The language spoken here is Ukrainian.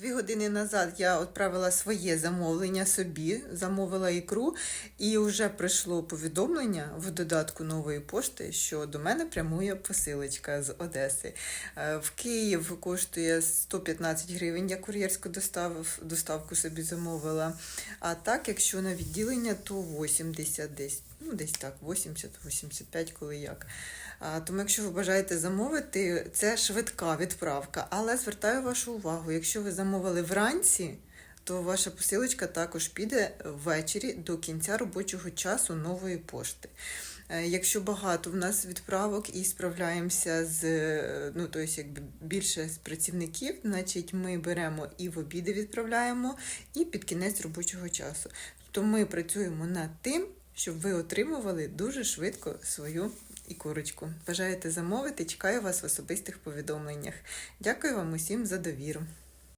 Дві години назад я відправила своє замовлення собі, замовила ікру, і вже прийшло повідомлення в додатку нової пошти, що до мене прямує посилочка з Одеси. Е, В Київ коштує 115 гривень. Я кур'єрську доставив, доставку собі замовила. А так, якщо на відділення, то 80 десь. Ну, десь так, 80-85, коли як. А, тому, якщо ви бажаєте замовити, це швидка відправка. Але звертаю вашу увагу, якщо ви замовили вранці, то ваша посилочка також піде ввечері до кінця робочого часу нової пошти. Е, Якщо багато в нас відправок і справляємося з е, ну, тобто, якби більше з працівників, значить ми беремо і в обіди відправляємо, і під кінець робочого часу. Тобто ми працюємо над тим, щоб ви отримували дуже швидко свою ікорочку. Бажаєте замовити? Чекаю вас в особистих повідомленнях. Дякую вам усім за довіру.